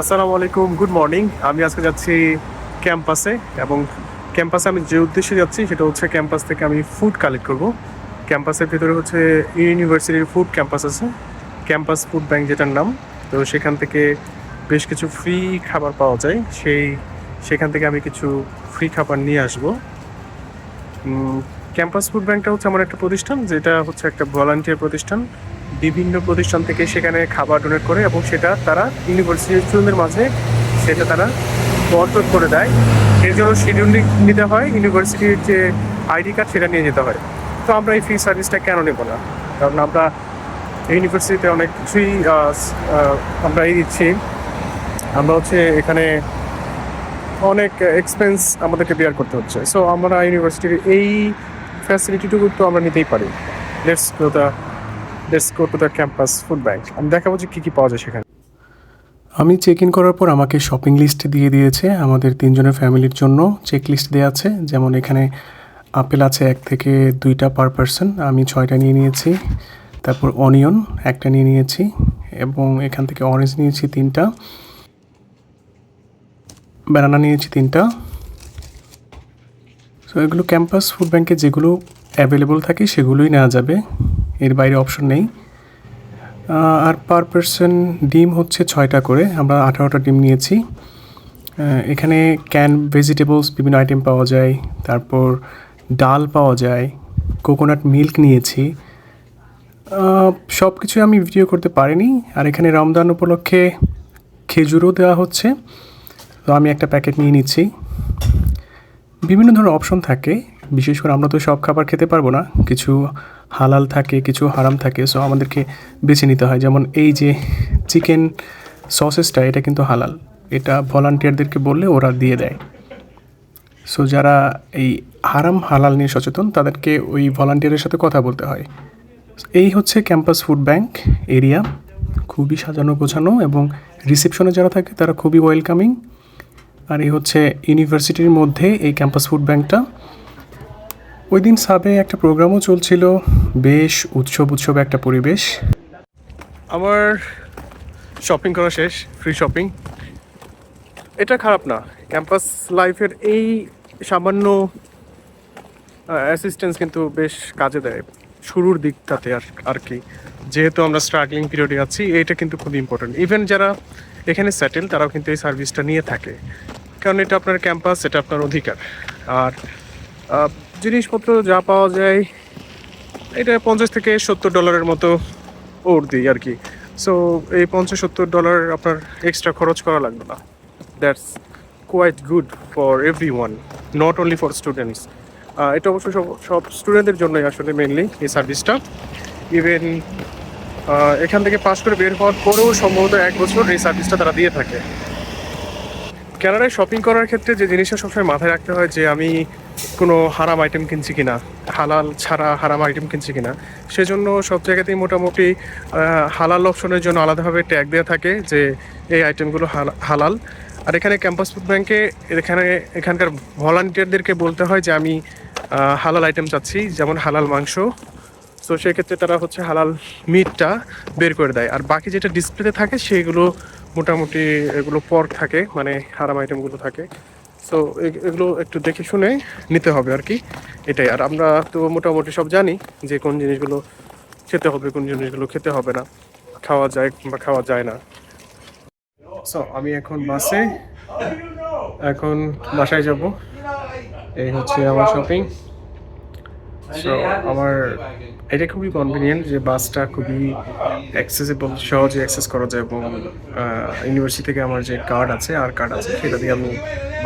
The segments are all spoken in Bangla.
আসসালামু আলাইকুম গুড মর্নিং আমি আজকে যাচ্ছি ক্যাম্পাসে এবং ক্যাম্পাসে আমি যে উদ্দেশ্যে যাচ্ছি সেটা হচ্ছে ক্যাম্পাস থেকে আমি ফুড কালেক্ট করব। ক্যাম্পাসের ভিতরে হচ্ছে ইউনিভার্সিটির ফুড ক্যাম্পাস আছে ক্যাম্পাস ফুড ব্যাংক যেটার নাম। তো সেখান থেকে বেশ কিছু ফ্রি খাবার পাওয়া যায়। সেই, সেখান থেকে আমি কিছু ফ্রি খাবার নিয়ে আসব। ক্যাম্পাস ফুড ব্যাংকটা হচ্ছে আমার একটা প্রতিষ্ঠান, যেটা হচ্ছে একটা ভলান্টিয়ার প্রতিষ্ঠান। বিভিন্ন প্রতিষ্ঠান থেকে সেখানে খাবার ডোনেট করে এবং সেটা তারা ইউনিভার্সিটির স্টুডেন্টদের মাঝে সেটা তারা বর্তন করে দেয়। এর জন্য শিডিউল নিতে হয় ইউনিভার্সিটির যে আইডি কার্ড সেটা নিয়ে যেতে হয়। তো আমরা এই ফ্রি সার্ভিসটা কেন নেব না? কারণ আমরা ইউনিভার্সিটিতে অনেক কিছুই আমরা এই দিচ্ছি। আমরা হচ্ছে এখানে অনেক এক্সপেন্স আমাদেরকে বেয়ার করতে হচ্ছে। সো আমরা ইউনিভার্সিটির এই ফ্যাসিলিটিটুকু তো আমরা নিতেই পারি। Let's the let's go to the campus food bank আমি দেখাবো যে কী কী পাওয়া যায় সেখানে। আমি চেক ইন করার পর আমাকে শপিং লিস্ট দিয়ে দিয়েছে। আমাদের তিনজনের ফ্যামিলির জন্য চেক লিস্ট দেওয়া আছে। যেমন এখানে আপেল আছে এক থেকে দুইটা পার পারসন আমি ছয়টা নিয়ে নিয়েছি। তারপর অনিয়ন একটা নিয়ে নিয়েছি। এবং এখান থেকে অরেঞ্জ নিয়েছি তিনটা। ব্যানানা নিয়েছি তিনটা। সো এগুলো ক্যাম্পাস ফুড ব্যাংকে যেগুলো অ্যাভেলেবল থাকে, সেগুলোই নেওয়া যাবে। এর বাইরে অপশন নেই। আর পার পারসন ডিম হচ্ছে ছয়টা করে, আমরা আঠারোটা ডিম নিয়েছি। এখানে ক্যান ভেজিটেবলস বিভিন্ন আইটেম পাওয়া যায়। তারপর ডাল পাওয়া যায়। কোকোনাট মিল্ক নিয়েছি। সব কিছু আমি ভিডিও করতে পারিনি। আর এখানে রমদান উপলক্ষে খেজুরও দেওয়া হচ্ছে। তো আমি একটা প্যাকেট নিয়ে নিচ্ছি। বিভিন্ন ধরনের অপশন থাকে। বিশেষ করে আমরা তো সব খাবার খেতে পারব না। কিছু হালাল থাকে, কিছু হারাম থাকে সো আমাদেরকে বেছে নিতে হয়। যেমন এই যে চিকেন সসেসটা এটা কিন্তু হালাল। এটা ভলান্টিয়ারদেরকে বললে ওরা দিয়ে দেয়। সো যারা এই হারাম, হালাল নিয়ে সচেতন, তাদেরকে ওই ভলান্টিয়ারের সাথে কথা বলতে হয়। এই হচ্ছে ক্যাম্পাস ফুড ব্যাংক এরিয়া খুবই সাজানো, গোছানো এবং রিসেপশনে যারা থাকে, তারা খুবই ওয়েলকামিং আর এই হচ্ছে ইউনিভার্সিটির মধ্যে এই ক্যাম্পাস ফুড ব্যাংকটা ওই দিন সাবে একটা প্রোগ্রামও চলছিল, বেশ উৎসব উৎসব একটা পরিবেশ। আমার শপিং করা শেষ ফ্রি শপিং এটা খারাপ না ক্যাম্পাস লাইফের এই সামান্য অ্যাসিস্ট্যান্স কিন্তু বেশ কাজে দেয়। শুরুর দিকটাতে আর আর কি। যেহেতু আমরা স্ট্রাগলিং পিরিয়ডে আছি এইটা কিন্তু খুব ইম্পর্টেন্ট ইভেন যারা এখানে সেটেল তারাও কিন্তু এই সার্ভিসটা নিয়ে থাকে। কারণ এটা আপনার ক্যাম্পাস এটা আপনার অধিকার। আর জিনিসপত্র যা পাওয়া যায়, এটা পঞ্চাশ থেকে সত্তর ডলারের মতো ওর দিই আর কি। সো এই পঞ্চাশ সত্তর ডলার আপনার এক্সট্রা খরচ করা লাগবে না। That's quite good for everyone not only for students এটা অবশ্য সব সব স্টুডেন্টদের জন্যই আসলে মেনলি এই সার্ভিসটা ইভেন এখান থেকে পাস করে বের হওয়ার পরেও সম্ভবত এক বছর এই সার্ভিসটা তারা দিয়ে থাকে। ক্যানাডায় শপিং করার ক্ষেত্রে যে জিনিসটা সবসময় মাথায় রাখতে হয় যে আমি কোনো হারাম আইটেম কিনছি কিনা, হালাল ছাড়া হারাম আইটেম কিনছি কিনা, সেজন্য সব জায়গাতেই মোটামুটি হালাল অপশনের জন্য আলাদাভাবে ট্যাগ দেওয়া থাকে যে এই আইটেমগুলো হালা- হালাল। আর এখানে ক্যাম্পাস ফুড ব্যাংকে এখানে, এখানকার ভলান্টিয়ারদেরকে বলতে হয় যে আমি হালাল আইটেম চাচ্ছি, যেমন হালাল মাংস। তো সেক্ষেত্রে তারা হচ্ছে হালাল মিটটা বের করে দেয়। আর বাকি যেটা ডিসপ্লেতে থাকে, সেগুলো মোটামুটি এগুলো পর থাকে মানে হারাম আইটেমগুলো থাকে। সো এগুলো একটু দেখে শুনে নিতে হবে আর কি। এটাই। আর আমরা তো মোটামুটি সব জানি যে কোন জিনিসগুলো খেতে হবে, কোন জিনিসগুলো খেতে হবে না। খাওয়া যায় বা খাওয়া যায় না। সো আমি এখন বাসে। এখন বাসায় যাব। এই হচ্ছে আমার শপিং সো আমার এটা খুবই কনভিনিয়েন্ট যে বাসটা খুবই অ্যাক্সেসিবল সহজে অ্যাক্সেস করা যায় এবং ইউনিভার্সিটি থেকে আমার যে কার্ড আছে, আর কার্ড আছে, সেটা দিয়ে আমি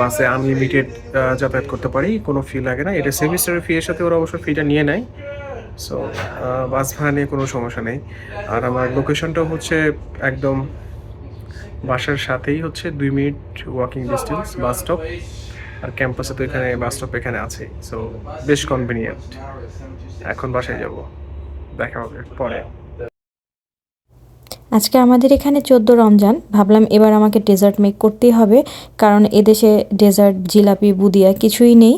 বাসে আনলিমিটেড যাতায়াত করতে পারি, কোনো ফি লাগে না। এটা সেমিস্টারের ফি এর সাথে ওরা অবশ্য ফিটা নিয়ে নেয়। সো বাস ভাড়া নিয়ে কোনো সমস্যা নেই। আর আমার লোকেশনটাও হচ্ছে একদম বাসার সাথেই হচ্ছে দুই minute walking distance bus stop আর ক্যাম্পাসে তো এখানে, বাস স্টপ এখানে আছে সো বেশ কনভিনিয়েন্ট এখন বাসায় যাব, দেখা হবে পরে। আজকে আমাদের এখানে চোদ্দ রমজান, ভাবলাম এবার আমাকে ডেজার্ট মেক করতেই হবে, কারণ এদেশে ডেজার্ট জিলাপি, বুদিয়া কিছুই নেই।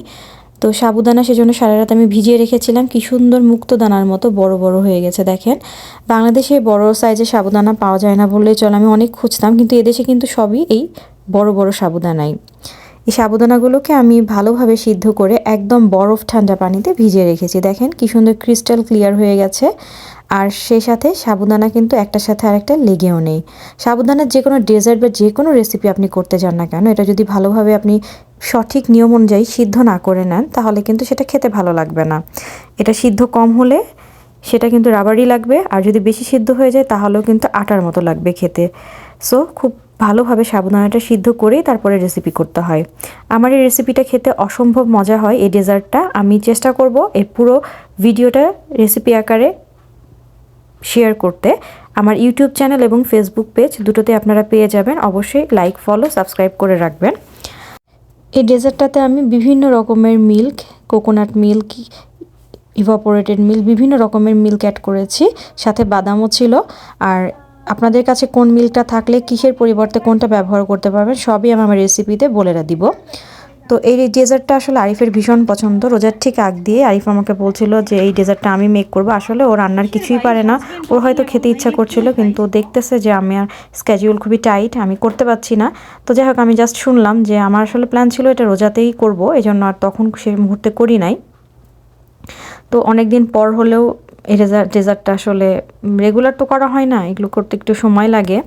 তো সাবুদানা সেজন্য সারা রাত আমি ভিজিয়ে রেখেছিলাম, কি সুন্দর মুক্তদানার মতো বড় বড় হয়ে গেছে, দেখেন। বাংলাদেশে বড় সাইজের সাবুদানা পাওয়া যায় না বললেই চল, আমি অনেক খুঁজতাম, কিন্তু এদেশে কিন্তু সবই এই বড় বড় সাবুদানাই। এই সাবুদানাগুলোকে আমি ভালোভাবে সিদ্ধ করে একদম বরফ ঠান্ডা পানিতে ভিজিয়ে রেখেছি। দেখেন কি সুন্দর ক্রিস্টাল ক্লিয়ার হয়ে গেছে। আর সেই সাথে সাবুদানা কিন্তু একটার সাথে আরেকটা লেগেও নেই। সাবুদানার যে কোনো ডেজার্ট বা যে কোনো রেসিপি আপনি করতে চান না কেন, এটা যদি ভালোভাবে আপনি সঠিক নিয়ম অনুযায়ী সিদ্ধ না করে নেন, তাহলে কিন্তু সেটা খেতে ভালো লাগবে না। এটা সিদ্ধ কম হলে সেটা কিন্তু রাবারই লাগবে, আর যদি বেশি সিদ্ধ হয়ে যায় তাহলেও কিন্তু আটার মতো লাগবে খেতে। সো খুব ভালোভাবে সাবুদানাটা সিদ্ধ করেই তারপরে রেসিপি করতে হয়। আমার এই রেসিপিটা খেতে অসম্ভব মজা হয় এই ডেজার্টটা আমি চেষ্টা করব এই পুরো ভিডিওটা রেসিপি আকারে শেয়ার করতে। আমার ইউটিউব চ্যানেল এবং ফেসবুক পেজ দুটোতে আপনারা পেয়ে যাবেন। অবশ্যই লাইক ফলো সাবস্ক্রাইব করে রাখবেন। এই ডেজার্টটাতে আমি বিভিন্ন রকমের milk coconut milk evaporated milk বিভিন্ন রকমের মিল্ক অ্যাড করেছি। সাথে বাদামও ছিল। আর আপনাদের কাছে কোন মিল্কটা থাকলে, কিসের পরিবর্তে কোনটা ব্যবহার করতে পারবেন, সবই আমি আমার রেসিপিতে বলে দিব। তো এই ডেজার্টটা আসলে আরিফের ভীষণ পছন্দ। রোজার ঠিক আগ দিয়ে আরিফ আমাকে বলছিল যে, এই ডেজার্টটা আমি মেক করব। আসলে ও রান্নার কিছুই পারে না। ওর হয়তো খেতে ইচ্ছা করছিল, কিন্তু দেখতেছে যে, আমি আর স্ক্যাজুয়াল খুবই টাইট আমি করতে পারছি না। তো যাই হোক, আমি জাস্ট শুনলাম যে, আমার আসলে প্ল্যান ছিল এটা রোজাতেই করব এই জন্য আর তখন সেই মুহূর্তে করি নাই। তো অনেক দিন পর হলেও এই ডেজার্ট ডেজার্টটা আসলে রেগুলার তো করা হয় না, এগুলো করতে একটু সময় লাগে।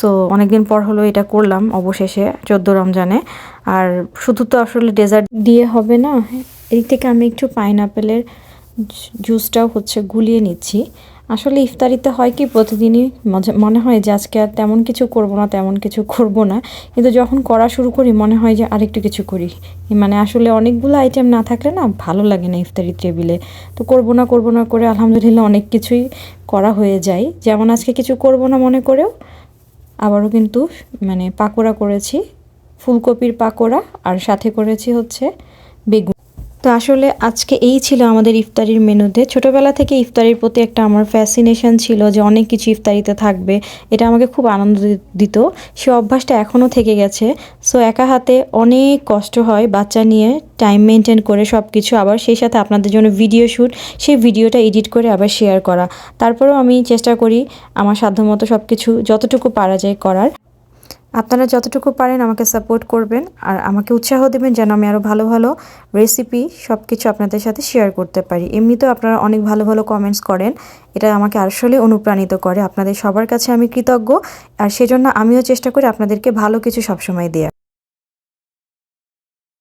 সো অনেকদিন পর হলো এটা করলাম অবশেষে, চোদ্দ রমজানে। আর শুধু তো আসলে ডেজার্ট দিয়ে হবে না এই থেকে আমি একটু পাইনাপেলের জুসটাও হচ্ছে গুলিয়ে নিচ্ছি। আসলে ইফতারিতে হয় কি, প্রতিদিনই মনে হয় যে আজকে আর তেমন কিছু করব না, তেমন কিছু করব না। কিন্তু যখন করা শুরু করি, মনে হয় যে আরেকটু কিছু করি। মানে আসলে অনেকগুলো আইটেম না থাকলে না ভালো লাগে না ইফতারি টেবিলে তো করব না করব না করে আলহামদুলিল্লাহ অনেক কিছুই করা হয়ে যায়। যেমন আজকে কিছু করব না মনে করেও, আবারও কিন্তু মানে পাকোড়া করেছি। ফুলকপির পাকোড়া, আর সাথে করেছি হচ্ছে বেগুন। তো আসলে আজকে এই ছিল আমাদের ইফতারির মেনুতে। ছোটবেলা থেকে ইফতারির প্রতি একটা আমার ফ্যাসিনেশন ছিল যে অনেক কিছু ইফতারিতে থাকবে। এটা আমাকে খুব আনন্দ দিত। সে অভ্যাসটা এখনও থেকে গেছে। সো একা হাতে অনেক কষ্ট হয় বাচ্চা নিয়ে টাইম মেনটেন করে সব কিছু আবার সেই সাথে আপনাদের জন্য ভিডিও শ্যুট সেই ভিডিওটা এডিট করে আবার শেয়ার করা। তারপরেও আমি চেষ্টা করি আমার সাধ্যমতো সব কিছু যতটুকু পারা যায় করার। আপনারা যতটুকু পারেন আমাকে সাপোর্ট করবেন আর আমাকে উৎসাহ দেবেন যেন আমি আরও ভালো ভালো রেসিপি সব কিছু আপনাদের সাথে শেয়ার করতে পারি। এমনিতেও আপনারা অনেক ভালো ভালো কমেন্টস করেন। এটা আমাকে আসলে অনুপ্রাণিত করে। আপনাদের সবার কাছে আমি কৃতজ্ঞ আর সেজন্য আমিও চেষ্টা করি আপনাদেরকে ভালো কিছু সবসময় দেওয়ার